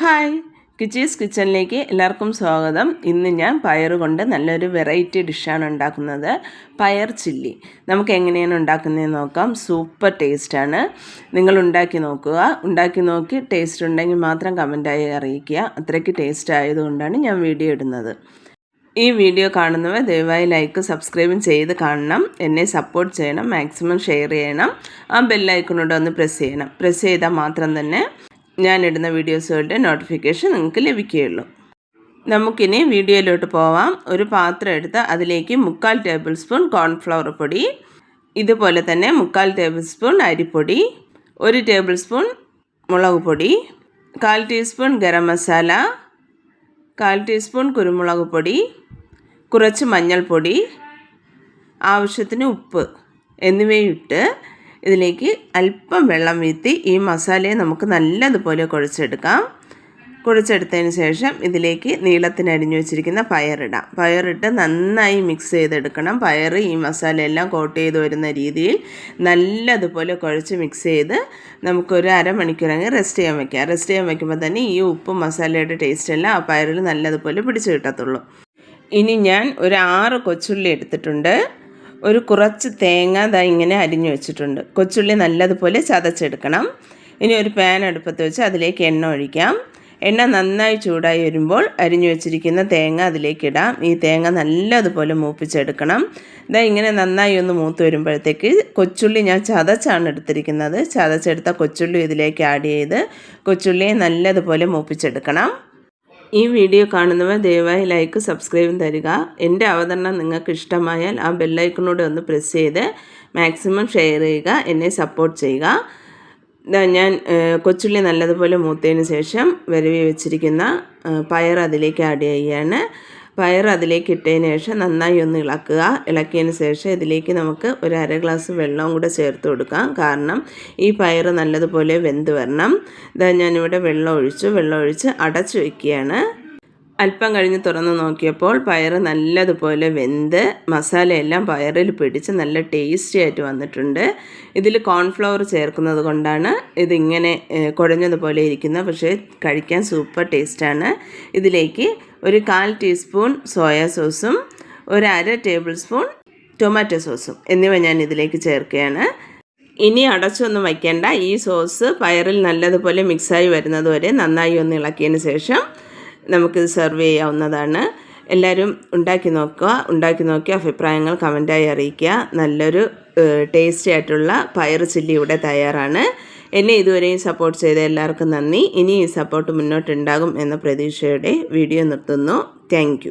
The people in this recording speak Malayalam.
ഹായ്. കിച്ചീസ് കിച്ചണിലേക്ക് എല്ലാവർക്കും സ്വാഗതം. ഇന്ന് ഞാൻ പയർ കൊണ്ട് നല്ലൊരു വെറൈറ്റി ഡിഷാണ് ഉണ്ടാക്കുന്നത്. പയർ ചില്ലി. നമുക്ക് എങ്ങനെയാണ് ഉണ്ടാക്കുന്നതെന്ന് നോക്കാം. സൂപ്പർ ടേസ്റ്റാണ് നിങ്ങൾ ഉണ്ടാക്കി നോക്കുക. ഉണ്ടാക്കി നോക്കി ടേസ്റ്റ് ഉണ്ടെങ്കിൽ മാത്രം കമന്റായി അറിയിക്കുക. അത്രയ്ക്ക് ടേസ്റ്റ് ആയതുകൊണ്ടാണ് ഞാൻ വീഡിയോ ഇടുന്നത്. ഈ വീഡിയോ കാണുന്നവർ ദയവായി ലൈക്ക് സബ്സ്ക്രൈബും ചെയ്ത് കാണണം. എന്നെ സപ്പോർട്ട് ചെയ്യണം. മാക്സിമം ഷെയർ ചെയ്യണം. ആ ബെല്ലൈക്കണോട് ഒന്ന് പ്രസ് ചെയ്യണം. പ്രസ് ചെയ്താൽ മാത്രം തന്നെ ഞാനിടുന്ന വീഡിയോസുകളുടെ നോട്ടിഫിക്കേഷൻ നിങ്ങൾക്ക് ലഭിക്കുകയുള്ളൂ. നമുക്കിനി വീഡിയോയിലോട്ട് പോവാം. ഒരു പാത്രം എടുത്ത് അതിലേക്ക് മുക്കാൽ ടേബിൾ സ്പൂൺ കോൺഫ്ലവർ പൊടി ഇതുപോലെ തന്നെ മുക്കാൽ ടേബിൾ സ്പൂൺ അരിപ്പൊടി ഒരു ടേബിൾ സ്പൂൺ മുളക് പൊടി കാൽ ടീസ്പൂൺ ഗരം മസാല കാൽ ടീസ്പൂൺ കുരുമുളക് പൊടി കുറച്ച് മഞ്ഞൾപ്പൊടി ആവശ്യത്തിന് ഉപ്പ് എന്നിവയിട്ട് ഇതിലേക്ക് അല്പം വെള്ളം വീത്തി ഈ മസാലയെ നമുക്ക് നല്ലതുപോലെ കുഴച്ചെടുക്കാം. കുഴച്ചെടുത്തതിന് ശേഷം ഇതിലേക്ക് നീളത്തിന് അരിഞ്ഞു വെച്ചിരിക്കുന്ന പയറിടാം. പയറിട്ട് നന്നായി മിക്സ് ചെയ്തെടുക്കണം. പയർ ഈ മസാലയെല്ലാം കോട്ട് ചെയ്ത് വരുന്ന രീതിയിൽ നല്ലതുപോലെ കുഴച്ച് മിക്സ് ചെയ്ത് നമുക്കൊരു അരമണിക്കൂർ അങ്ങ് റെസ്റ്റ് ചെയ്യാൻ വയ്ക്കാം റെസ്റ്റ് ചെയ്യാൻ വയ്ക്കുമ്പോൾ തന്നെ ഈ ഉപ്പും മസാലയുടെ ടേസ്റ്റ് എല്ലാം ആ പയറിൽ നല്ലതുപോലെ പിടിച്ചു കിട്ടത്തുള്ളൂ. ഇനി ഞാൻ ഒരു ആറ് കൊച്ചുള്ളി എടുത്തിട്ടുണ്ട്. ഒരു കുറച്ച് തേങ്ങ ദാ ഇങ്ങനെ അരിഞ്ഞു വെച്ചിട്ടുണ്ട്. കൊച്ചുള്ളി നല്ലതുപോലെ ചതച്ചെടുക്കണം. ഇനി ഒരു പാൻ അടുപ്പത്ത് വെച്ച് അതിലേക്ക് എണ്ണ ഒഴിക്കാം. എണ്ണ നന്നായി ചൂടായി വരുമ്പോൾ അരിഞ്ഞു വെച്ചിരിക്കുന്ന തേങ്ങ അതിലേക്ക് ഇടാം ഈ തേങ്ങ നല്ലതുപോലെ മൂപ്പിച്ചെടുക്കണം. ഇതാ ഇങ്ങനെ നന്നായി ഒന്ന് മൂത്ത് വരുമ്പോഴത്തേക്ക് കൊച്ചുള്ളി ഞാൻ ചതച്ചാണ് എടുത്തിരിക്കുന്നത്. ചതച്ചെടുത്ത കൊച്ചുള്ളി ഇതിലേക്ക് ആഡ് ചെയ്ത് കൊച്ചുള്ളിയെ നല്ലതുപോലെ മൂപ്പിച്ചെടുക്കണം. ഈ വീഡിയോ കാണുന്നവർ ദയവായി ലൈക്ക് സബ്സ്ക്രൈബും തരിക. എന്റെ അവതരണം നിങ്ങൾക്ക് ഇഷ്ടമായാൽ ആ ബെല്ലൈക്കണോട് ഒന്ന് പ്രസ് ചെയ്ത് മാക്സിമം ഷെയർ ചെയ്യുക എന്നെ സപ്പോർട്ട് ചെയ്യുക. ഞാൻ കൊച്ചുള്ളി നല്ലതുപോലെ മൂത്തതിന് ശേഷം വരവി വെച്ചിരിക്കുന്ന പയർ അതിലേക്ക് ആഡ് ചെയ്യുകയാണ്. പയർ അതിലേക്ക് ഇട്ടതിന് ശേഷം നന്നായി ഒന്ന് ഇളക്കുക. ഇളക്കിയതിന് ശേഷം ഇതിലേക്ക് നമുക്ക് ഒരു അര ഗ്ലാസ് വെള്ളവും കൂടെ ചേർത്ത് കൊടുക്കാം. കാരണം ഈ പയർ നല്ലതുപോലെ വെന്ത് വരണം. ഇതാ ഞാനിവിടെ വെള്ളം ഒഴിച്ചു. വെള്ളം ഒഴിച്ച് അടച്ചു വയ്ക്കുകയാണ് അല്പം കഴിഞ്ഞ് തുറന്ന് നോക്കിയപ്പോൾ പയർ നല്ലതുപോലെ വെന്ത് മസാലയെല്ലാം പയറിൽ പിടിച്ച് നല്ല ടേസ്റ്റി ആയിട്ട് വന്നിട്ടുണ്ട്. ഇതിൽ കോൺഫ്ലവർ ചേർക്കുന്നത് കൊണ്ടാണ് ഇതിങ്ങനെ കുഴഞ്ഞതുപോലെ ഇരിക്കുന്നത്. പക്ഷേ കഴിക്കാൻ സൂപ്പർ ടേസ്റ്റാണ്. ഇതിലേക്ക് ഒരു കാൽ ടീസ്പൂൺ സോയാ സോസും ഒരു അര ടേബിൾ സ്പൂൺ ടൊമാറ്റോ സോസും എന്നിവ ഞാൻ ഇതിലേക്ക് ചേർക്കുകയാണ്. ഇനി അടച്ചൊന്നും വയ്ക്കേണ്ട ഈ സോസ് പയറിൽ നല്ലതുപോലെ മിക്സായി വരുന്നത് വരെ നന്നായി ഒന്ന് ഇളക്കിയതിന് ശേഷം നമുക്കിത് സെർവ് ചെയ്യാവുന്നതാണ്. എല്ലാവരും ഉണ്ടാക്കി നോക്കുക ഉണ്ടാക്കി നോക്കി അഭിപ്രായങ്ങൾ കമന്റായി അറിയിക്കുക. നല്ലൊരു ടേസ്റ്റി ആയിട്ടുള്ള പയർ ചില്ലി ഇവിടെ തയ്യാറാണ്. എന്നെ ഇതുവരെയും സപ്പോർട്ട് ചെയ്ത എല്ലാവർക്കും നന്ദി. ഇനി ഈ സപ്പോർട്ട് മുന്നോട്ടുണ്ടാകും എന്ന പ്രതീക്ഷയുടെ വീഡിയോ നിർത്തുന്നു. താങ്ക്